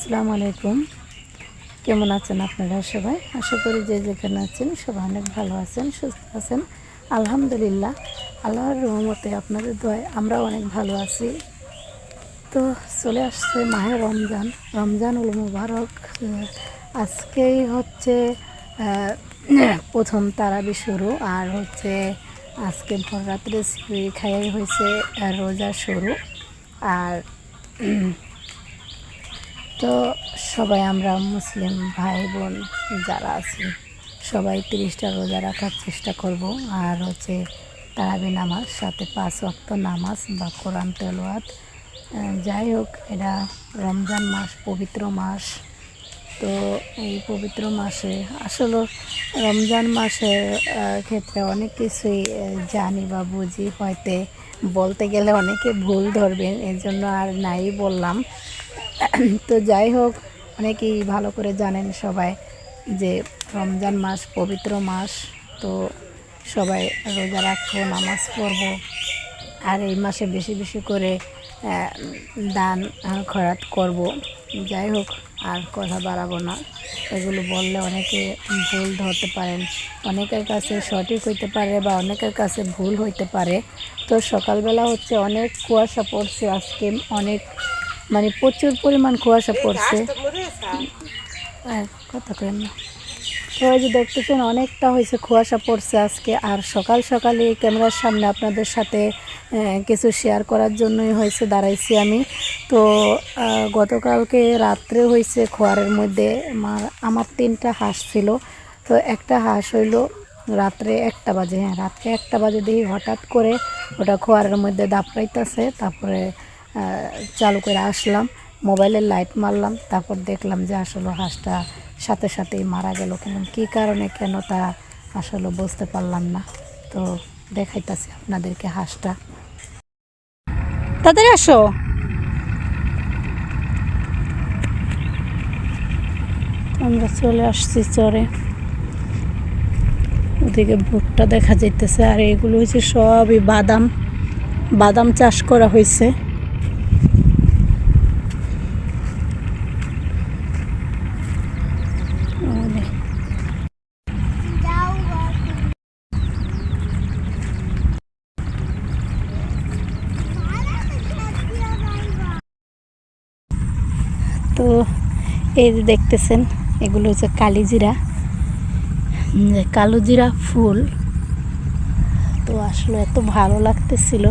আসসালামু আলাইকুম। কেমন আছেন আপনারা সবাই? আশা করি যে যেখানে আছেন সবাই অনেক ভালো আছেন সুস্থ আছেন। আলহামদুলিল্লাহ আল্লাহর রহমতে আপনাদের দোয়ায় আমরা অনেক ভালো আছি। তো চলে আসছে মাহে রমজান রমজানুল মুবারক। আহ, আজকেই হচ্ছে প্রথম তারাবি শুরু আর হচ্ছে আজকে ভোর রাত্রে খাইয়াই হয়েছে রোজা শুরু। আর তো সবাই আমরা মুসলিম ভাই বোন যারা আছি, সবাই তিরিশটা রোজা রাখার চেষ্টা করব। আর হচ্ছে তারাবি নামাজ, সাথে পাঁচ ওয়াক্ত নামাজ বা কোরআন তেলোয়াত যাই হোক, এটা রমজান মাস, পবিত্র মাস। তো এই পবিত্র মাসে আসলে রমজান মাসের ক্ষেত্রে অনেক কিছুই জানি বা বুঝি। হয়তো বলতে গেলে অনেকে ভুল ধরবেন এর জন্য আর নাই বললাম। তো যাই হোক, অনেকেই ভালো করে জানেন সবাই যে রমজান মাস পবিত্র মাস, তো সবাই রোজা রাখব, নামাজ পড়ব। আর এই মাসে বেশি বেশি করে দান খরাত করব। যাই হোক, আর কথা বাড়াবো না। এগুলো বললে অনেকে ভুল ধরতে পারেন। অনেকের কাছে সঠিক হইতে পারে বা অনেকের কাছে ভুল হইতে পারে। তো সকালবেলা হচ্ছে অনেক কুয়াশা পড়ছে, আজকে অনেক মানে প্রচুর পরিমাণ কুয়াশা পড়ছে। আর কথা কেন তো যে দেখতেছেন অনেকটা হয়েছে কুয়াশা পড়ছে আজকে। আর সকাল সকালে ক্যামেরার সামনে আপনাদের সাথে কিছু শেয়ার করার জন্যই হয়েছে দাঁড়াইছি আমি। তো গতকালকে রাত্রে হয়েছে খোয়ারের মধ্যে আমার আমার তিনটা হাঁস ছিল। তো একটা হাঁস হইল রাত্রে একটা বাজে। হ্যাঁ রাত্রে একটা বাজে দেখি হঠাৎ করে ওটা খোয়ারের মধ্যে দাপড়াইতেছে। তারপরে চালু করে আসলাম। মোবাইলের লাইট মারলাম, তারপর দেখলাম যে আসলে হাঁসটা সাথে সাথেই মারা গেল কিন্তু কী কারণে কেন তা আসলে বুঝতে পারলাম না। তো দেখাইতাছি আপনাদেরকে হাঁসটা। তাদের আসো। আমরা চলে আসছি চরে। ওদিকে ভুট্টা দেখা যাইতেছে, আর এগুলো হচ্ছে সবই বাদাম। বাদাম চাষ করা হয়েছে তো এই যে দেখতেছেন এগুলো হচ্ছে কালিজিরা। উম, যে কালো জিরা ফুল। তো আসলে এত ভালো লাগতেছিল।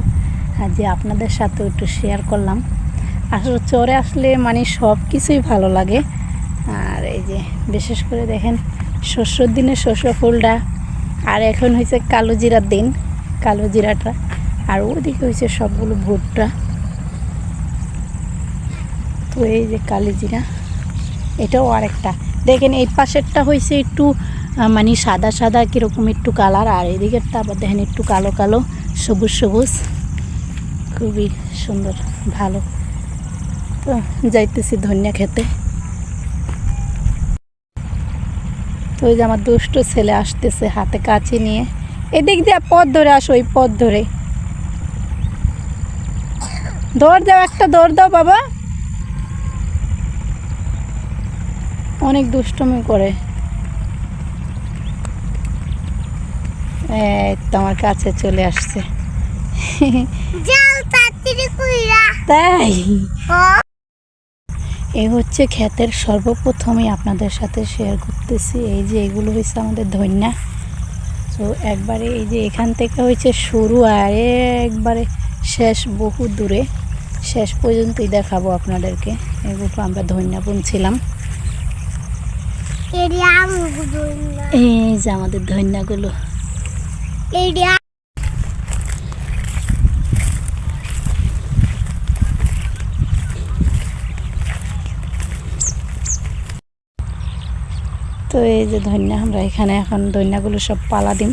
যে আপনাদের সাথে একটু শেয়ার করলাম। আসলে চরে আসলে মানে সব কিছুই ভালো লাগে। আর এই যে বিশেষ করে দেখেন শস্যর দিনে শস্য ফুলটা। আর এখন হয়েছে কালো জিরার দিন কালো জিরাটা আর ওদিকে হয়েছে সবগুলো ভুট্টা। তো এই যে কালি জিরা এটাও আরেকটা। দেখেন, এই পাশেরটা হয়েছে একটু মানে সাদা সাদা কীরকম একটু কালার, আর এদিকেরটা আবার দেখেন একটু কালো কালো, সবুজ সবুজ। খুবই সুন্দর, ভালো। তো যাইতেছি ধনিয়া খেতে। তো ওই যে আমার দুষ্ট ছেলে আসতেছে হাতে কাছে নিয়ে। এদিক দিয়ে পথ ধরে আসো ওই পথ ধরে। দৌড় দাও, একটা দৌড় দাও বাবা। অনেক দুষ্টমি করে। এই তো আমার কাছে চলে আসছে। তাই? এই হচ্ছে ক্ষেতের সর্বপ্রথমে আপনাদের সাথে শেয়ার করতেছি। এই যে এগুলো হয়েছে আমাদের ধন্যা। তো একবারে এই যে এখান থেকে হয়েছে শুরু আর একবারে শেষ বহু দূরে। শেষ পর্যন্তই দেখাবো আপনাদেরকে। এগুলো আমরা ধন্যা বুনছিলাম এই যে আমাদের ধন্যাগুলো। তো এই যে ধন্যা, আমরা এখানে এখন ধন্যাগুলো সব পালা দিম।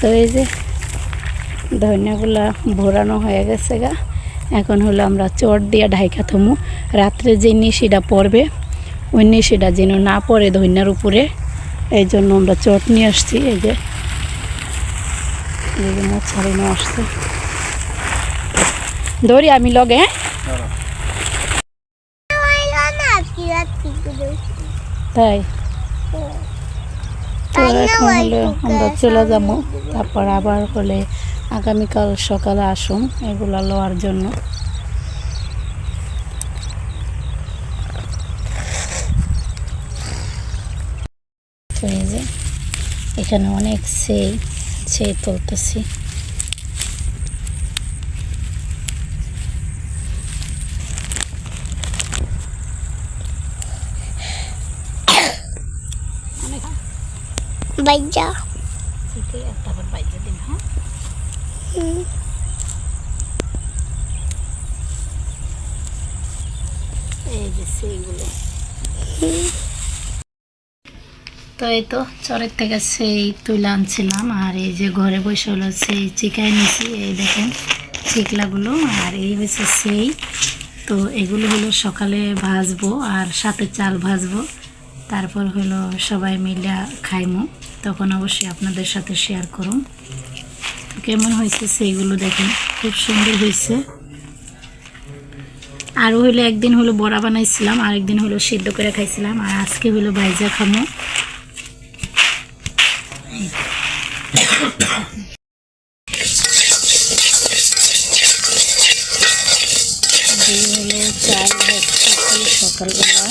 তো এই যে ধন্যাগুলা ভরানো হয়ে গেছে গা। এখন হলো আমরা চট দিয়া ঢাইকা থমু। রাত্রে যে নিশিটা পড়বে, ওই নিশিটা যেন না পড়ে ধৈন্যার উপরে। এই জন্য আমরা চট নিয়ে আসছি, এই যে। মাছ ছাড়ানো আসছে। ধরি আমি লগে হ্যাঁ? তাই। তো এখন হলে আমরা চলে যাব, তারপর আবার হলে আগামীকাল সকালে আসুন এগুলা লওয়ার জন্য। এখানে অনেক সেই সেই তুলতেছি। বাইজা তারপর বাইরে দিন হ্যাঁ এই তো এই তো, চরের থেকে সেই তুলে আনছিলাম, আর এই যে ঘরে বসে হলো সেই চিকাই নিছি এই দেখেন চিকলাগুলো, আর এই হচ্ছে সেই। তো এগুলো হলো সকালে ভাজবো আর সাথে চাল ভাজবো, তারপর হলো সবাই মিলে খাইমো, তখন অবশ্যই আপনাদের সাথে শেয়ার করুন কেমন হয়েছে সেইগুলো দেখেন, খুব সুন্দর হয়েছে আর হইল একদিন হলো বড়া বানাইছিলাম আর একদিন হলো সিদ্ধ করে খাইছিলাম, আর আজকে হলো ভাইজা খামো। হলো সকালবেলা।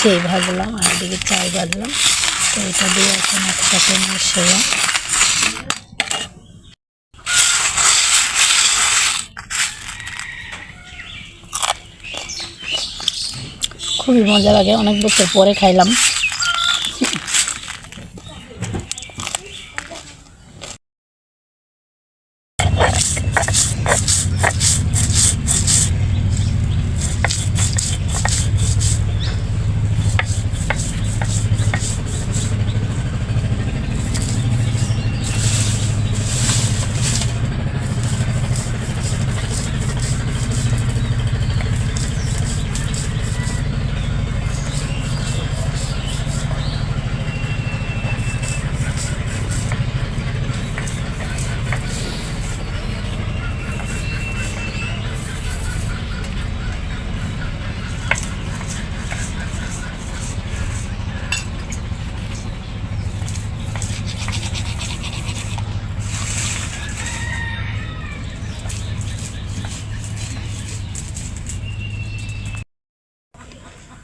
সেই ভাজলাম, আর এদিকে চাল ভাজলাম। তো এটা দিয়ে এখন একসাথে মিশলাম খুবই মজা লাগে, অনেক বছর পরে খাইলাম।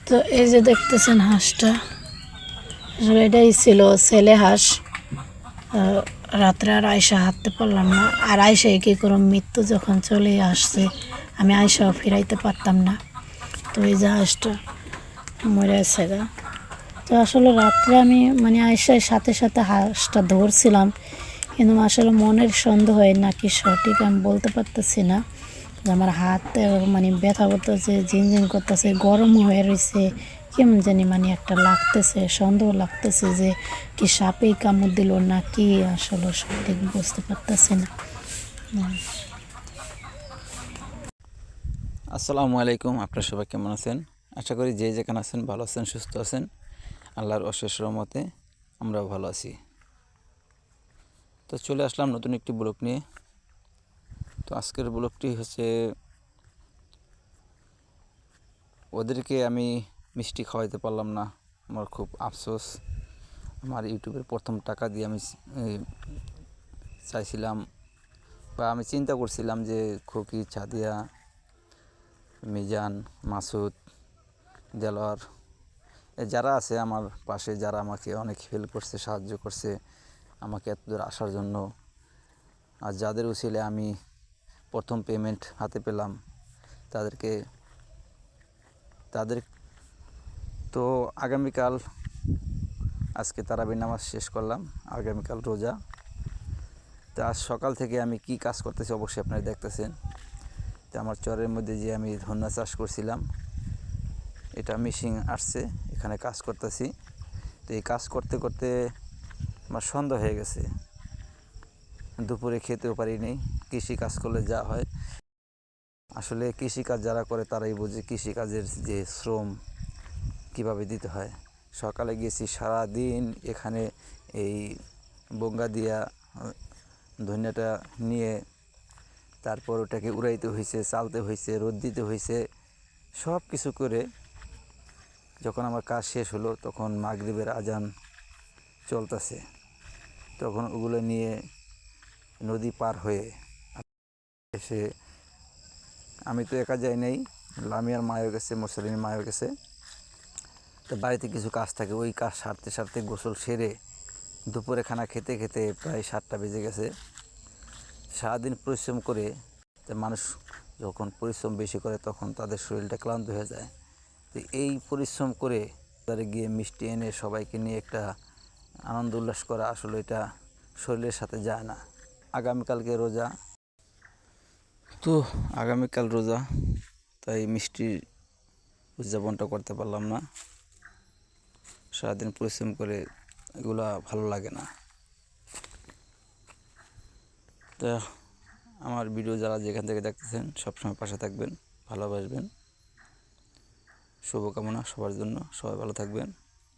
তো এই যে দেখতেছেন হাঁসটা, আসলে এটাই ছিল ছেলে হাঁস। রাত্রে আর আয়সা হাঁটতে পারলাম না। আর আয়সা কী করম, মৃত্যু যখন চলে আসছে, আমি আয়সাও ফিরাইতে পারতাম না। তো এই যে হাঁসটা মরে গা। তো আসলে রাত্রে আমি মানে আয়সার সাথে সাথে হাঁসটা ধরছিলাম, কিন্তু আসলে মনের সন্দেহ হয় নাকি সঠিক আমি বলতে পারতেছি না। আমার হাত মানে ব্যথা করতেছে, ঝিনঝিন করতেছে, গরম হয়ে রয়েছে কেমন জানি মানে একটা লাগতেছে, সন্দেহ লাগতেছে যে কি সাপেই কামড় দিল না কি আসলে সঠিক বুঝতে পারতেছি না। আসসালামু আলাইকুম, আপনারা সবাই কেমন আছেন? আশা করি যে যেখানে আছেন ভালো আছেন, সুস্থ আছেন। আল্লাহর অশেষ রহমতে আমরাও ভালো আছি। তো চলে আসলাম নতুন একটি ব্লগ নিয়ে। তো আজকের ব্লগটি হচ্ছে ওদেরকে আমি মিষ্টি খাওয়াইতে পারলাম না। আমার খুব আফসোস। আমার ইউটিউবের প্রথম টাকা দিয়ে আমি চাইছিলাম বা আমি চিন্তা করছিলাম যে খুকি, ছাদিয়া, মিজান, মাসুদ, দেলোয়ার যারা আছে আমার পাশে, যারা আমাকে অনেক হেল্প করছে, সাহায্য করছে, আমাকে এত দূর আসার জন্য। আর যাদের উচিলে আমি প্রথম পেমেন্ট হাতে পেলাম। তাদেরকে, তাদের তো আগামীকাল, আজকে তারাবির নামাজ শেষ করলাম, আগামীকাল রোজা। তো আজ সকাল থেকে আমি কি কাজ করতেছি অবশ্যই আপনারা দেখতেছেন। তো আমার চরের মধ্যে যে আমি ধন্যা চাষ করছিলাম, এটা মিশিং আসছে, এখানে কাজ করতেছি। তো এই কাজ করতে করতে আমার সন্ধ্যা হয়ে গেছে। দুপুরে খেতেও পারিনি কৃষি কাজ করলে যা হয়। আসলে কৃষিকাজ যারা করে তারাই বোঝে কৃষিকাজের যে শ্রম কীভাবে দিতে হয়। সকালে গেছি সারা দিন এখানে এই বঙ্গা দিয়া ধনিয়াটা নিয়ে তারপর ওটাকে উড়াইতে হয়েছে চালতে হয়েছে রোদ দিতে হয়েছে সব কিছু করে যখন আমার কাজ শেষ হলো তখন মাগরিবের আজান চলতেছে। তখন ওগুলো নিয়ে নদী পার হয়ে এসে আমি তো একা যাই নাই, লামিয়ার মায়ও গেছে মুসলিনের মায়ও গেছে। তো বাড়িতে কিছু কাজ থাকে, ওই কাজ সারতে সারতে গোসল সেরে দুপুরে খানা খেতে খেতে প্রায় সাতটা বেজে গেছে। সারাদিন পরিশ্রম করে মানুষ যখন পরিশ্রম বেশি করে তখন তাদের শরীরটা ক্লান্ত হয়ে যায়। তো এই পরিশ্রম করে তাদের গিয়ে মিষ্টি এনে সবাইকে নিয়ে একটা আনন্দ উল্লাস করা আসলে এটা শরীরের সাথে যায় না। আগামীকালকে রোজা। তো আগামীকাল রোজা, তাই মিষ্টির উদযাপনটা করতে পারলাম না। সারাদিন পরিশ্রম করে এগুলা ভালো লাগে না। তা আমার ভিডিও যারা যেখান থেকে দেখতেছেন, সবসময় পাশে থাকবেন, ভালোবাসবেন। শুভকামনা সবার জন্য। সবাই ভালো থাকবেন।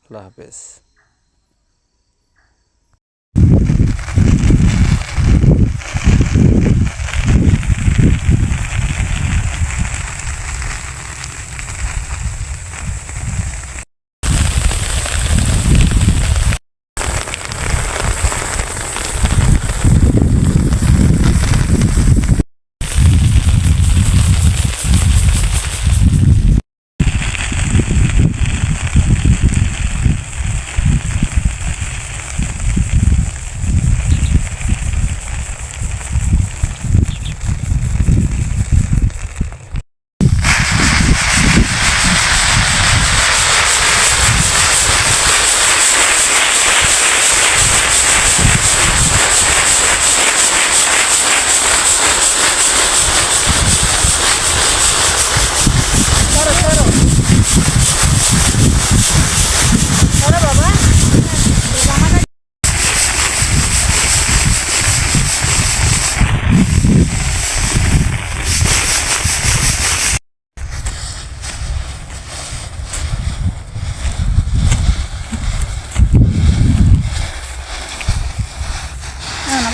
আল্লাহ হাফেজ।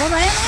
Bye-bye.